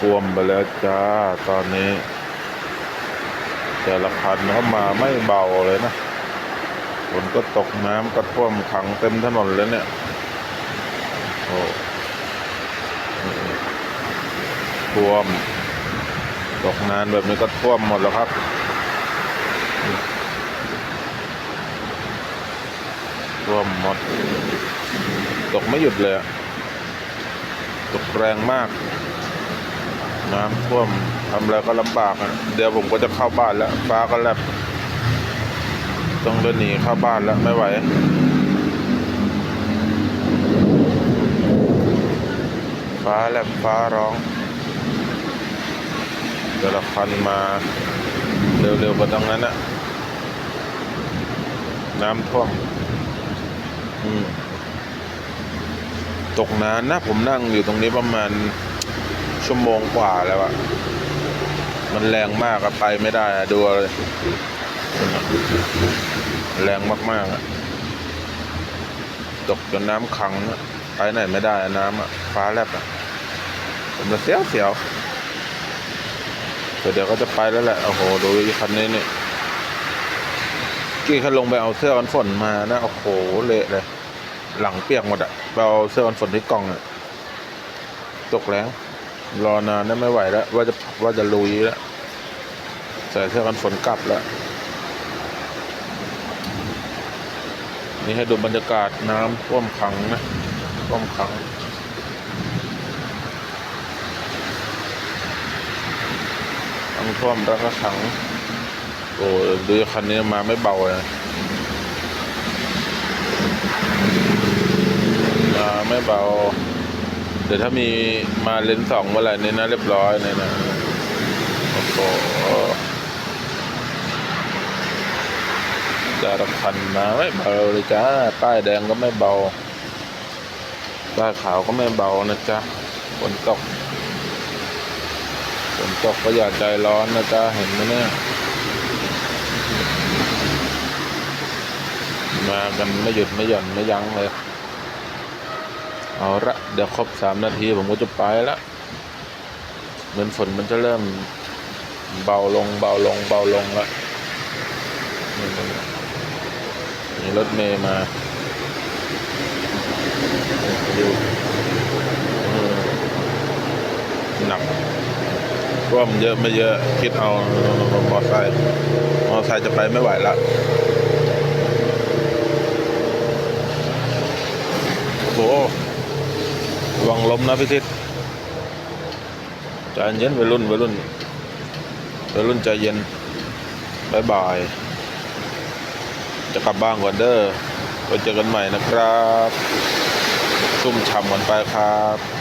ท่วมไปแล้วจ้า ตอนนี้ แต่ละคันเข้ามาไม่เบาเลยนะฝนก็ตกน้ำก็ท่วมขังเต็มถนนเลยเนี่ยโอ้ท่วม ตกนานแบบนี้ก็ท่วมหมดแล้วครับท่วมหมด ตกไม่หยุดเลย ตกแรงมาก น้ำท่วมทำอะไรก็ลำบากอะเดี๋ยวผมก็จะเข้าบ้านแล้ว ฟ้าก็แลบต้องเดินหนีเข้าบ้านแล้วไม่ไหวฟ้าแลบฟ้าร้องแต่ละคันมาเร็วๆกว่าตรงนั้นอะน้ำท่วมอืมตกนานนะผมนั่งอยู่ตรงนี้ประมาณ ชั่วโมงกว่าแล้วอะมันแรงมากอะไปไม่ได้อะดูเลยแรงมากๆอะตกจนน้ำขังอะไปไหนไม่ได้อะน้ำอะฟ้าแลบอะผมจะเสียวเสียวเดี๋ยวก็จะไปแล้วแหละโอ้โหดูอีคันนี้นี่กี่คันลงไปเอาเสื้อกันฝนมานะโอ้โหเละเลย หลังเปียกหมดอะไปเอาเสื้อกันฝนที่กล่องอะตกแรง รอนานนะไม่ไหวแล้ว ว่าจะว่าจะลุยแล้วใส่เสื้อกันฝนกลับแล้ว นี่ให้ดูบรรยากาศน้ำท่วมขังนะท่วมขังทั้งท่วมแล้วก็ขัง โอ้ดูคันนี้มาไม่เบาเลยมาไม่เบา เดี๋ยวถ้ามีมาเลนส์สองเมื่อไหร่นี่นะเรียบร้อยเนี่ยนะโอ้โหจารคันมาไม่เบาเลยจ้าป้ายแดงก็ไม่เบาป้ายขาวก็ไม่เบานะจ๊ะฝนตกฝนตกก็อย่าใจร้อนนะจ๊ะเห็นไหมเนี่ยมากันไม่หยุดไม่หย่อนไม่ยั้งเลย เอาละเดี๋ยวครบสามนาทีผมก็จะไปละเหมือนฝนมันจะเริ่มเบาลงเบาลงเบาลงล้วนี่มีรถเมย์มาดูอืมหนักร่วมเยอะไม่เยอะ คิดเอามอไซค์มอไซค์จะไปไม่ไหวละโอ้ ระวังล้มนะพี่ทิศใจเย็นไปรุ่นไปรุ่นไปรุ่นใจเย็นบายบาย จะกลับบ้านก่อนเด้อไปเจอกันใหม่นะครับ ซุ่มฉ่ำกันไปครับ